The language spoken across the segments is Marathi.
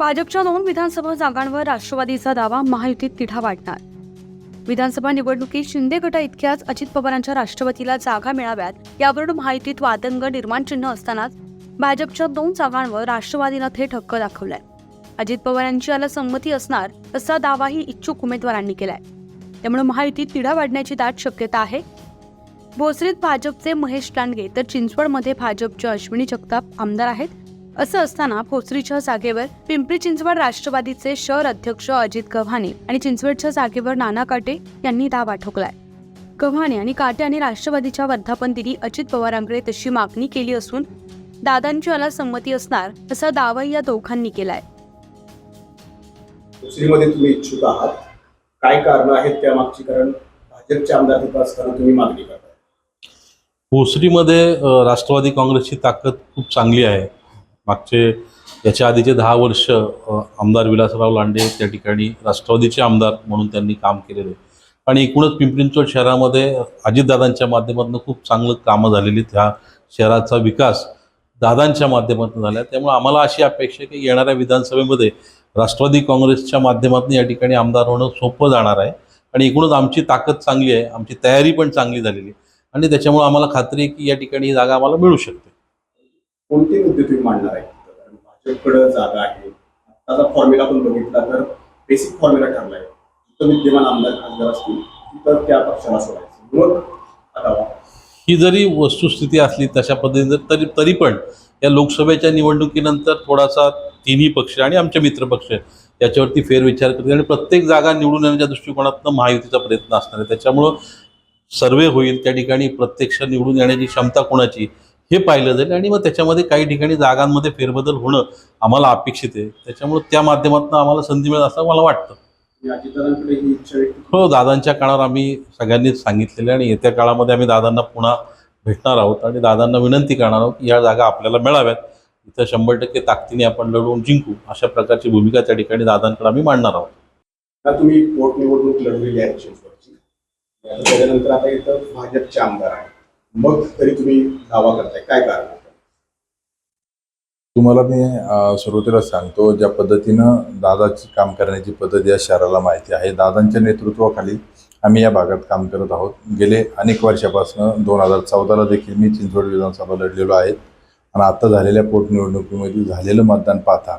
भाजपच्या दोन विधानसभा जागांवर राष्ट्रवादीचा दावा महायुतीत तिढा वाढणार. विधानसभा निवडणुकीत शिंदे गटा इतक्याच अजित पवारांच्या राष्ट्रवादीला जागा मिळाव्यात यावरून महायुतीत वादंग निर्माण चिन्ह असतानाच भाजपच्या दोन जागांवर राष्ट्रवादीनं थेट हक्क दाखवलाय. अजित पवारांची याला संमती असणार असा दावाही इच्छुक उमेदवारांनी केलाय. त्यामुळे महायुतीत तिढा वाढण्याची दाट शक्यता आहे. भोसरीत भाजपचे महेश लांडगे तर चिंचवडमध्ये भाजपच्या अश्विनी जगताप आमदार आहेत. असं असताना भोसरीच्या जागेवर पिंपरी चिंचवड राष्ट्रवादीचे शहर अध्यक्ष अजित गव्हाणे आणि चिंचवडच्या जागेवर नाना काटे यांनी दावा ठोकलाय. गव्हाणे आणि काटे यांनी राष्ट्रवादीच्या वर्धापन दिनी अजित पवारांकडे तशी मागणी केली असून दादांची याला संमती असणार असा दावाही या दोघांनी केलाय. दुसरीमध्ये तुम्ही इच्छुक आहात. काय कारण आहेत त्यामागची कारण? भाजपचे आमदार असताना तुम्ही मागणी करताय. भोसरीमध्ये राष्ट्रवादी काँग्रेसची ताकद खूप चांगली आहे. मागचे याच्या आधीचे दहा वर्ष आमदार विलासराव लांडे त्या ठिकाणी राष्ट्रवादीचे आमदार म्हणून त्यांनी काम केलेले. आहे. आणि एकूणच पिंपरी चिंचवड शहरामध्ये अजितदादांच्या माध्यमातून खूप चांगलं कामं झालेली त्या शहराचा विकास दादांच्या माध्यमातून झाला. त्यामुळे आम्हाला अशी अपेक्षा आहे की येणाऱ्या विधानसभेमध्ये राष्ट्रवादी काँग्रेसच्या माध्यमातून या ठिकाणी आमदार होणं सोपं जाणार आहे. आणि एकूणच आमची ताकद चांगली आहे आमची तयारी पण चांगली झालेली आहे. आणि त्याच्यामुळे आम्हाला खात्री आहे की या ठिकाणी ही जागा आम्हाला मिळू शकते. कोणते मुद्दे तुम्ही मांडणार आहे कारण भाजपकडे जागा आहे. आताचा फॉर्म्युला पण बघितला तर बेसिक फॉर्म्युला ठरलाय. जिथं विद्यमान आमदार खासदार असतील तिथं त्या पक्षाला सोडायचं. मग आता ही जरी वस्तुस्थिती असली तशा पद्धतीने तरी तरी पण या लोकसभेच्या निवडणुकीनंतर थोडासा तिन्ही पक्ष आणि आमचे मित्र पक्ष याच्यावरती फेरविचार करतील आणि प्रत्येक जागा निवडून येण्याच्या दृष्टिकोनातनं महायुतीचा प्रयत्न असणार आहे. त्याच्यामुळं सर्वे होईल त्या ठिकाणी प्रत्यक्ष निवडून येण्याची क्षमता कोणाची? हे पाहिलं जाईल. आणि मग त्याच्यामध्ये काही ठिकाणी जागांमध्ये फेरबदल होणं आम्हाला अपेक्षित आहे. त्याच्यामुळं त्या माध्यमातून आम्हाला संधी मिळेल असं मला वाटतं. ही दादांच्या काळावर आम्ही सगळ्यांनीच सांगितलेले आणि येत्या काळामध्ये आम्ही दादांना पुन्हा भेटणार आहोत आणि दादांना विनंती करणार आहोत की या जागा आपल्याला मिळाव्यात. इथं शंभर टक्के ताकदीने आपण लढवून जिंकू. अशा प्रकारची भूमिका त्या ठिकाणी दादांकडे आम्ही मांडणार आहोत. तुम्ही पोटनिवडणूक लढवलेली आहे चिंचवडची आता त्याच्यानंतर आता इथं भाजपचे आमदार आहे मग तरी तुम्ही दावा करताय. काय कारण तुम्हाला मी सुरुवातीला सांगतो ज्या पद्धतीनं दादाची काम करण्याची पद्धत या शहराला माहिती आहे. दादांच्या नेतृत्वाखाली आम्ही या भागात काम करत आहोत. गेले अनेक वर्षापासून दोन हजार चौदाला देखील मी चिंचवड विधानसभा लढलेलो आहे. आणि आता झालेल्या पोटनिवडणुकीमध्ये झालेलं मतदान पाहता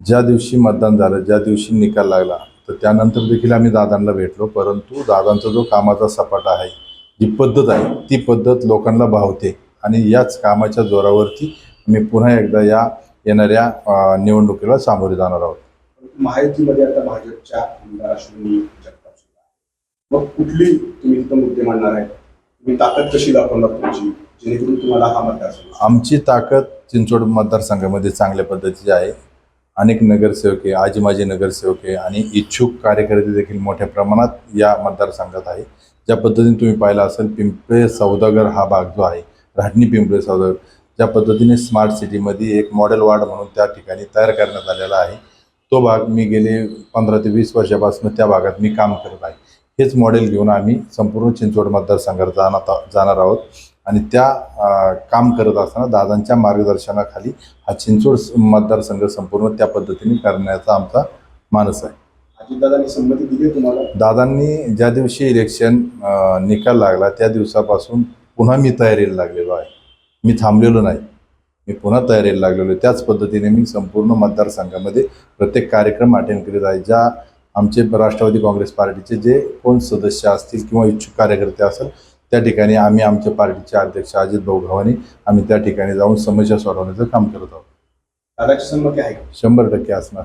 ज्या दिवशी मतदान झालं ज्या दिवशी निकाल लागला तर त्यानंतर देखील आम्ही दादांना भेटलो. परंतु दादांचा जो कामाचा सपाटा आहे जी पद्धत आहे ती पद्धत लोकांना भावते. आणि याच कामाच्या जोरावरती मी पुन्हा एकदा या येणाऱ्या निवडणुकीला सामोरे जाणार आहोत. महायुतीमध्ये आता भाजपच्या आमदार अश्विनी जगताप सुद्धा. मग कुठली तुम्ही तिथं मुद्दे मांडणार आहे तुम्ही ताकद कशी दाखवणार तुमची जेणेकरून तुम्हाला हा मतदारसंघ आमची ताकद चिंचवड मतदारसंघामध्ये चांगल्या पद्धतीची आहे. अनेक नगरसेवक आजी माजी नगरसेवक आणि इच्छुक कार्यकर्ते देखील मोठ्या प्रमाणात या मतदारसंघात आहे ज्या पद्धतीने तुम्ही पाहिला असेल पिंपळे सौदागर हा भाग जो आहे राहणी पिंपळे सौदागर ज्या पद्धतीने स्मार्ट सिटीमध्ये एक मॉडेल वार्ड म्हणून त्या ठिकाणी तयार करण्यात आलेला आहे. तो भाग मी गेले पंधरा ते वीस वर्षापासून त्या भागात मी काम करत आहे. हेच मॉडेल घेऊन आम्ही संपूर्ण चिंचवड मतदारसंघात जाणार जाणार आहोत. आणि त्या काम करत असताना दादांच्या मार्गदर्शनाखाली हा चिंचवड मतदारसंघ संपूर्ण त्या पद्धतीने करण्याचा आमचा मानस आहे. अजितदादांनी संमती दिली तुम्हाला? दादांनी ज्या दिवशी इलेक्शन निकाल लागला त्या दिवसापासून पुन्हा मी तयारीला लागलेलो आहे. मी थांबलेलो नाही. मी पुन्हा तयारीला लागलेलो आहे. त्याच पद्धतीने मी संपूर्ण मतदारसंघामध्ये प्रत्येक कार्यक्रम अटेंड करीत आहे. ज्या आमचे राष्ट्रवादी काँग्रेस पार्टीचे जे कोण सदस्य असतील किंवा इच्छुक कार्यकर्ते असेल त्या ठिकाणी आम्ही आमच्या पार्टीचे अध्यक्ष अजित भाऊ गव्हाणे आम्ही त्या ठिकाणी जाऊन समस्या सोडवण्याचं काम करत आहोत. दादाची संमती आहे? शंभर टक्के असणार.